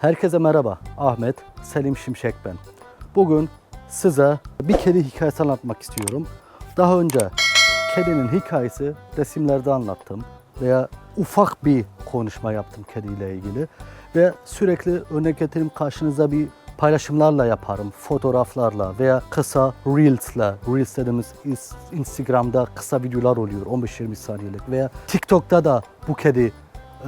Herkese merhaba. Ahmet Selim Şimşek ben. Bugün size bir kedi hikayesi anlatmak istiyorum. Daha önce kedinin hikayesi resimlerde anlattım veya ufak bir konuşma yaptım kediyle ilgili ve sürekli örnek getirip karşınıza bir paylaşımlarla yaparım, fotoğraflarla veya kısa reels'la, reels dediğimiz Instagram'da kısa videolar oluyor 15-20 saniyelik veya TikTok'ta da bu kedi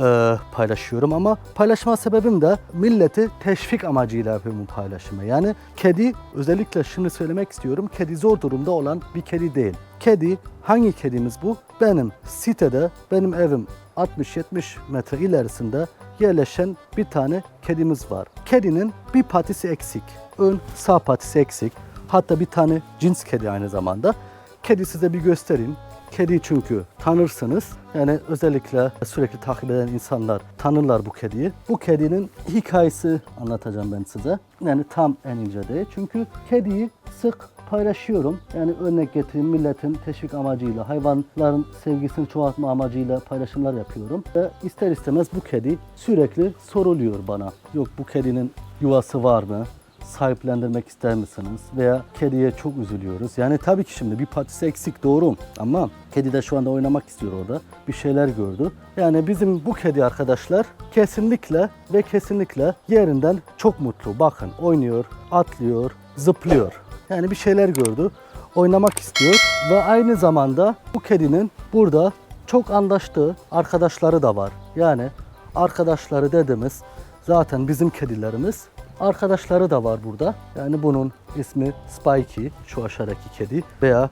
e, paylaşıyorum ama paylaşma sebebim de milleti teşvik amacıyla yapıyorum paylaşımı. Yani kedi özellikle şunu söylemek istiyorum. Kedi zor durumda olan bir kedi değil. Kedi hangi kedimiz bu? Benim sitede benim evim 60-70 metre ilerisinde yerleşen bir tane kedimiz var. Kedinin bir patisi eksik. Ön sağ patisi eksik. Hatta bir tane cins kedi aynı zamanda. Kedi size bir göstereyim. Kedi çünkü tanırsınız. Yani özellikle sürekli takip eden insanlar tanırlar bu kediyi. Bu kedinin hikayesi anlatacağım ben size. Yani tam en ince değil. Çünkü kediyi sık paylaşıyorum. Yani örnek getireyim milletin teşvik amacıyla, hayvanların sevgisini çoğaltma amacıyla paylaşımlar yapıyorum. Ve ister istemez bu kedi sürekli soruluyor bana. Yok bu kedinin yuvası var mı? Sahiplendirmek ister misiniz? Veya kediye çok üzülüyoruz. Yani tabii ki şimdi bir patisi eksik doğru ama kedi de şu anda oynamak istiyor orada. Bir şeyler gördü. Yani bizim bu kedi arkadaşlar kesinlikle ve kesinlikle yerinden çok mutlu. Bakın oynuyor, atlıyor, zıplıyor. Yani bir şeyler gördü. Oynamak istiyor ve aynı zamanda bu kedinin burada çok anlaştığı arkadaşları da var. Yani arkadaşları dediğimiz zaten bizim kedilerimiz. Arkadaşları da var burada. Yani bunun ismi Spikey, şu aşağıdaki kedi veya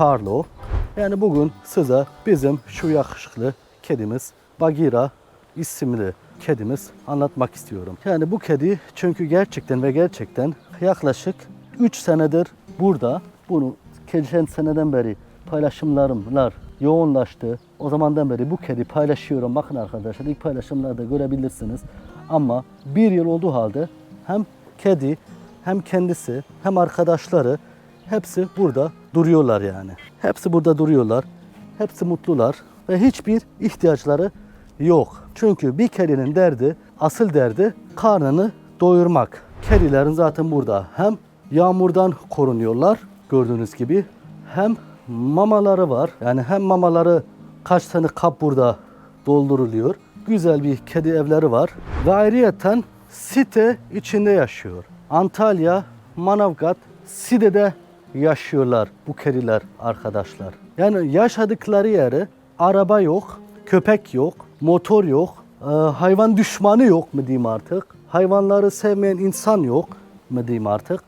Carlo. Yani bugün size bizim şu yakışıklı kedimiz Bagheera isimli kedimiz anlatmak istiyorum. Yani bu kedi çünkü gerçekten ve gerçekten yaklaşık 3 senedir burada. Bunu geçen seneden beri paylaşımlarımlar yoğunlaştı. O zamandan beri bu kedi paylaşıyorum. Bakın arkadaşlar ilk paylaşımlarda görebilirsiniz. Ama bir yıl olduğu halde hem kedi hem kendisi hem arkadaşları hepsi burada duruyorlar yani. Hepsi burada duruyorlar. Hepsi mutlular ve hiçbir ihtiyaçları yok. Çünkü bir kedinin derdi, asıl derdi karnını doyurmak. Kedilerin zaten burada hem yağmurdan korunuyorlar gördüğünüz gibi hem mamaları var. Yani hem mamaları kaç tane kap burada dolduruluyor. Güzel bir kedi evleri var. Ve ayrıyeten site içinde yaşıyor. Antalya, Manavgat, Side'de yaşıyorlar bu kediler arkadaşlar. Yani yaşadıkları yeri araba yok, köpek yok, motor yok, e, hayvan düşmanı yok mu diyeyim artık. Hayvanları sevmeyen insan yok mu diyeyim artık.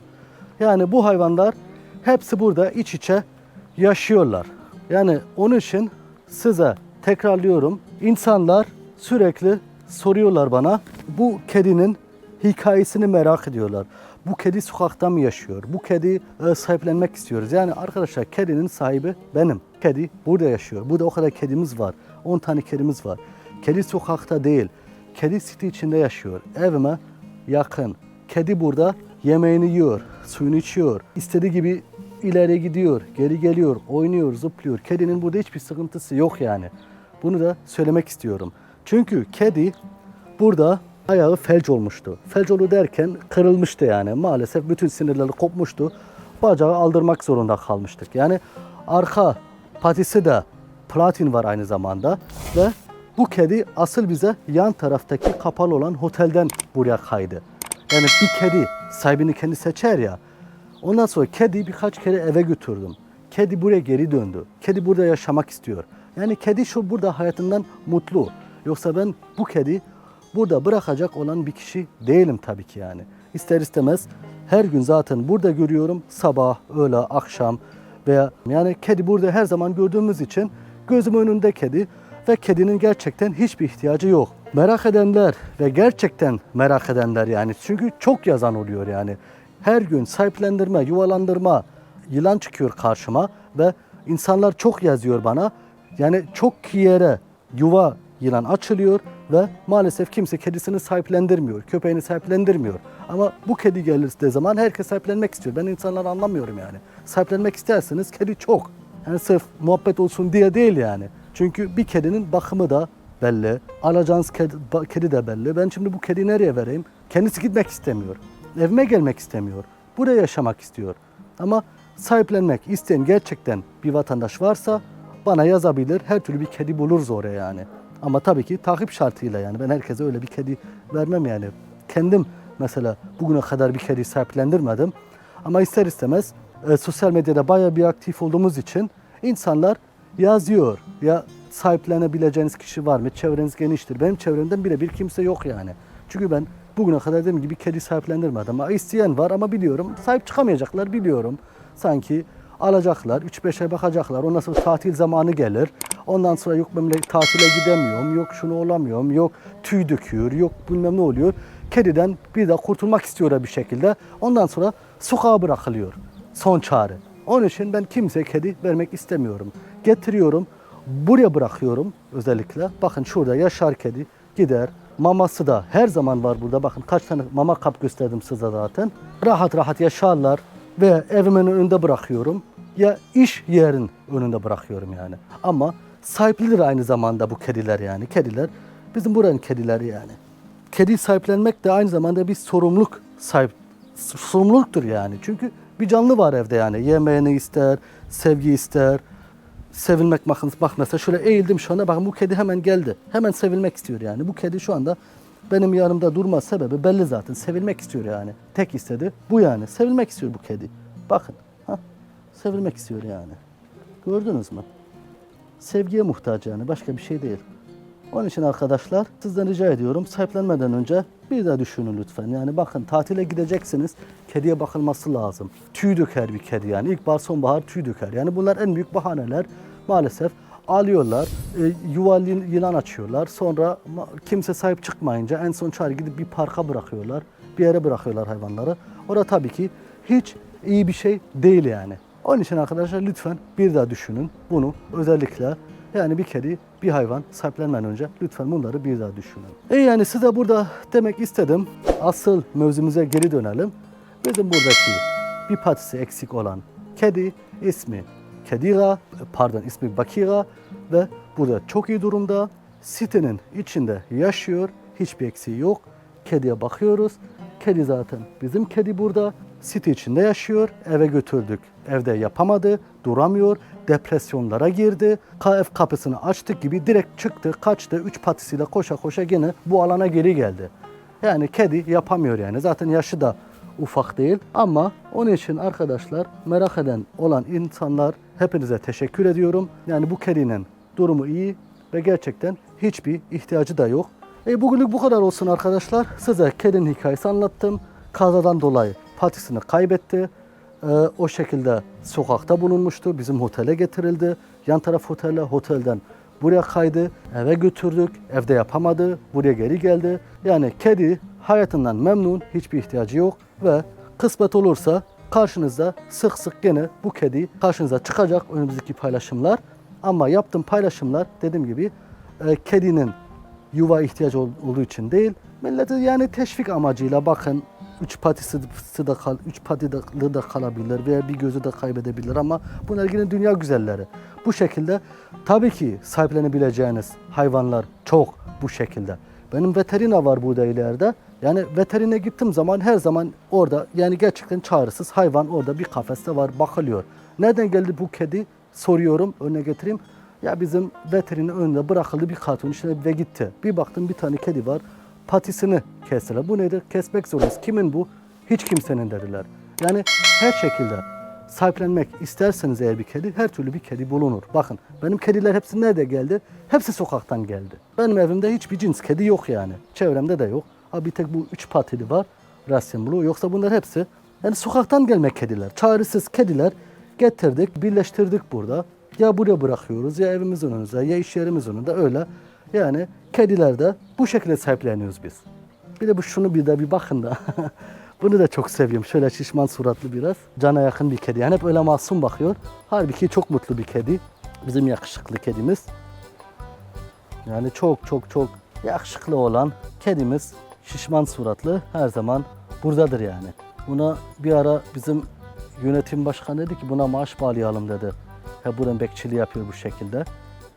Yani bu hayvanlar hepsi burada iç içe yaşıyorlar. Yani onun için size tekrarlıyorum. İnsanlar sürekli soruyorlar bana bu kedinin hikayesini merak ediyorlar. Bu kedi sokakta mı yaşıyor? Bu kedi e, sahiplenmek istiyoruz. Yani arkadaşlar kedinin sahibi benim. Kedi burada yaşıyor. Burada o kadar kedimiz var. 10 tane kedimiz var. Kedi sokakta değil. Kedi site içinde yaşıyor. Evime yakın. Kedi burada yemeğini yiyor, suyunu içiyor. İstediği gibi ileri gidiyor, geri geliyor, oynuyor, zıplıyor. Kedinin burada hiçbir sıkıntısı yok yani. Bunu da söylemek istiyorum. Çünkü kedi burada ayağı felç olmuştu. Felç oldu derken kırılmıştı yani. Maalesef bütün sinirleri kopmuştu. Bacağı aldırmak zorunda kalmıştık. Yani arka patisi de platin var aynı zamanda ve bu kedi asıl bize yan taraftaki kapalı olan otelden buraya kaydı. Yani bir kedi sahibini kendi seçer ya. Ondan sonra kedi birkaç kere eve götürdüm. Kedi buraya geri döndü. Kedi burada yaşamak istiyor. Yani kedi şu burada hayatından mutlu. Yoksa ben bu kedi burada bırakacak olan bir kişi değilim tabii ki yani. İster istemez her gün zaten burada görüyorum sabah, öğle, akşam veya yani kedi burada her zaman gördüğümüz için gözüm önünde kedi ve kedinin gerçekten hiçbir ihtiyacı yok. Merak edenler ve gerçekten merak edenler yani çünkü çok yazan oluyor yani. Her gün sahiplendirme, yuvalandırma, yılan çıkıyor karşıma ve insanlar çok yazıyor bana. Yani çok yere yuva yılan açılıyor ve maalesef kimse kedisini sahiplendirmiyor, köpeğini sahiplendirmiyor. Ama bu kedi gelirse zaman herkes sahiplenmek istiyor. Ben insanları anlamıyorum yani. Sahiplenmek isterseniz kedi çok. Yani sırf muhabbet olsun diye değil yani. Çünkü bir kedinin bakımı da belli. Alacağınız kedi, de belli. Ben şimdi bu kediyi nereye vereyim? Kendisi gitmek istemiyor. Evime gelmek istemiyor. Buraya yaşamak istiyor. Ama sahiplenmek isteyen gerçekten bir vatandaş varsa bana yazabilir. Her türlü bir kedi buluruz oraya yani. Ama tabii ki takip şartıyla yani. Ben herkese öyle bir kedi vermem yani. Kendim mesela bugüne kadar bir kedi sahiplendirmedim. Ama ister istemez e, sosyal medyada bayağı bir aktif olduğumuz için insanlar yazıyor. Ya sahiplenebileceğiniz kişi var mı? Çevreniz geniştir. Benim çevremden birebir kimse yok yani. Çünkü ben bugüne kadar dediğim gibi kedi sahiplendirmedim. Ama isteyen var ama biliyorum sahip çıkamayacaklar biliyorum. Sanki alacaklar, 3-5 ay bakacaklar. Ondan sonra tatil zamanı gelir. Ondan sonra yok memleket tatile gidemiyorum, yok şunu olamıyorum, yok tüy döküyor, yok bilmem ne oluyor. Kediden bir de kurtulmak istiyor bir şekilde. Ondan sonra sokağa bırakılıyor. Son çare. Onun için ben kimseye kedi vermek istemiyorum. Getiriyorum, buraya bırakıyorum özellikle. Bakın şurada yaşar kedi gider. Maması da her zaman var burada. Bakın kaç tane mama kap gösterdim size zaten. Rahat rahat yaşarlar ve evimin önünde bırakıyorum. Ya iş yerin önünde bırakıyorum yani. Ama sahiplidir aynı zamanda bu kediler yani. Kediler bizim buranın kedileri yani. Kedi sahiplenmek de aynı zamanda bir sorumluluk sahip sorumluluktur yani. Çünkü bir canlı var evde yani. Yemeğini ister, sevgi ister, sevilmek bakın bak mesela şöyle eğildim şu anda bakın bu kedi hemen geldi. Hemen sevilmek istiyor yani. Bu kedi şu anda benim yanımda durma sebebi belli zaten. Sevilmek istiyor yani. Tek istedi bu yani. Sevilmek istiyor bu kedi. Bakın. Sevilmek istiyor yani. Gördünüz mü? Sevgiye muhtaç yani. Başka bir şey değil. Onun için arkadaşlar sizden rica ediyorum sahiplenmeden önce bir daha düşünün lütfen. Yani bakın tatile gideceksiniz kediye bakılması lazım. Tüy döker bir kedi yani ilkbahar sonbahar tüy döker. Yani bunlar en büyük bahaneler maalesef alıyorlar e, yuva yı- yılan açıyorlar sonra kimse sahip çıkmayınca en son çare gidip bir parka bırakıyorlar bir yere bırakıyorlar hayvanları. Orada tabii ki hiç iyi bir şey değil yani. Onun için arkadaşlar lütfen bir daha düşünün bunu özellikle yani bir kedi, bir hayvan sahiplenmeden önce lütfen bunları bir daha düşünün. E yani size burada demek istedim. Asıl mevzumuza geri dönelim. Bizim buradaki bir patisi eksik olan kedi ismi Kedira, pardon ismi Bakira ve burada çok iyi durumda. Sitenin içinde yaşıyor. Hiçbir eksiği yok. Kediye bakıyoruz. Kedi zaten bizim kedi burada. Site içinde yaşıyor. Eve götürdük. Evde yapamadı. Duramıyor. Depresyonlara girdi. Ev kapısını açtık gibi direkt çıktı. Kaçtı. Üç patisiyle koşa koşa gene bu alana geri geldi. Yani kedi yapamıyor yani. Zaten yaşı da ufak değil. Ama onun için arkadaşlar merak eden olan insanlar hepinize teşekkür ediyorum. Yani bu kedinin durumu iyi ve gerçekten hiçbir ihtiyacı da yok. E bugünlük bu kadar olsun arkadaşlar. Size kedinin hikayesi anlattım. Kazadan dolayı patisini kaybetti. Ee, o şekilde sokakta bulunmuştu. Bizim otele getirildi. Yan taraf otelle, otelden buraya kaydı. Eve götürdük. Evde yapamadı. Buraya geri geldi. Yani kedi hayatından memnun. Hiçbir ihtiyacı yok. Ve kısmet olursa karşınızda sık sık gene bu kedi karşınıza çıkacak önümüzdeki paylaşımlar. Ama yaptığım paylaşımlar dediğim gibi e, kedinin yuva ihtiyacı ol- olduğu için değil. Milleti yani teşvik amacıyla bakın üç patisi de kal, üç patili de kalabilir veya bir gözü de kaybedebilir ama bunlar yine dünya güzelleri. Bu şekilde tabii ki sahiplenebileceğiniz hayvanlar çok bu şekilde. Benim veterina var burada ileride. Yani veterine gittiğim zaman her zaman orada yani gerçekten çağrısız hayvan orada bir kafeste var bakılıyor. Nereden geldi bu kedi soruyorum örnek getireyim. Ya bizim veterinin önünde bırakıldı bir karton içine ve gitti. Bir baktım bir tane kedi var. Patisini kestiler. Bu nedir? Kesmek zorundayız. Kimin bu? Hiç kimsenin dediler. Yani her şekilde sahiplenmek isterseniz eğer bir kedi her türlü bir kedi bulunur. Bakın benim kediler hepsi nerede geldi? Hepsi sokaktan geldi. Benim evimde hiçbir cins kedi yok yani. Çevremde de yok. Ha bir tek bu üç patili var. Blue. Yoksa bunlar hepsi yani sokaktan gelme kediler. Çaresiz kediler getirdik, birleştirdik burada. Ya buraya bırakıyoruz ya evimizin önünde ya iş yerimiz önünde öyle. Yani kediler de bu şekilde sahipleniyoruz biz. Bir de bu şunu bir de bir bakın da. Bunu da çok seviyorum. Şöyle şişman suratlı biraz. Cana yakın bir kedi. Yani hep öyle masum bakıyor. Halbuki çok mutlu bir kedi. Bizim yakışıklı kedimiz. Yani çok çok çok yakışıklı olan kedimiz şişman suratlı her zaman buradadır yani. Buna bir ara bizim yönetim başkanı dedi ki buna maaş bağlayalım dedi. He buranın bekçiliği yapıyor bu şekilde.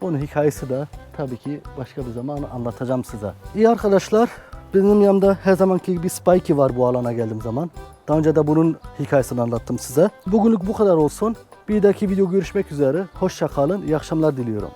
Bunun hikayesi de tabii ki başka bir zaman anlatacağım size. İyi arkadaşlar Benim yanımda her zamanki gibi Spikey var bu alana geldiğim zaman. Daha önce de bunun hikayesini anlattım size. Bugünlük bu kadar olsun. Bir dahaki video görüşmek üzere. Hoşça kalın. İyi akşamlar diliyorum.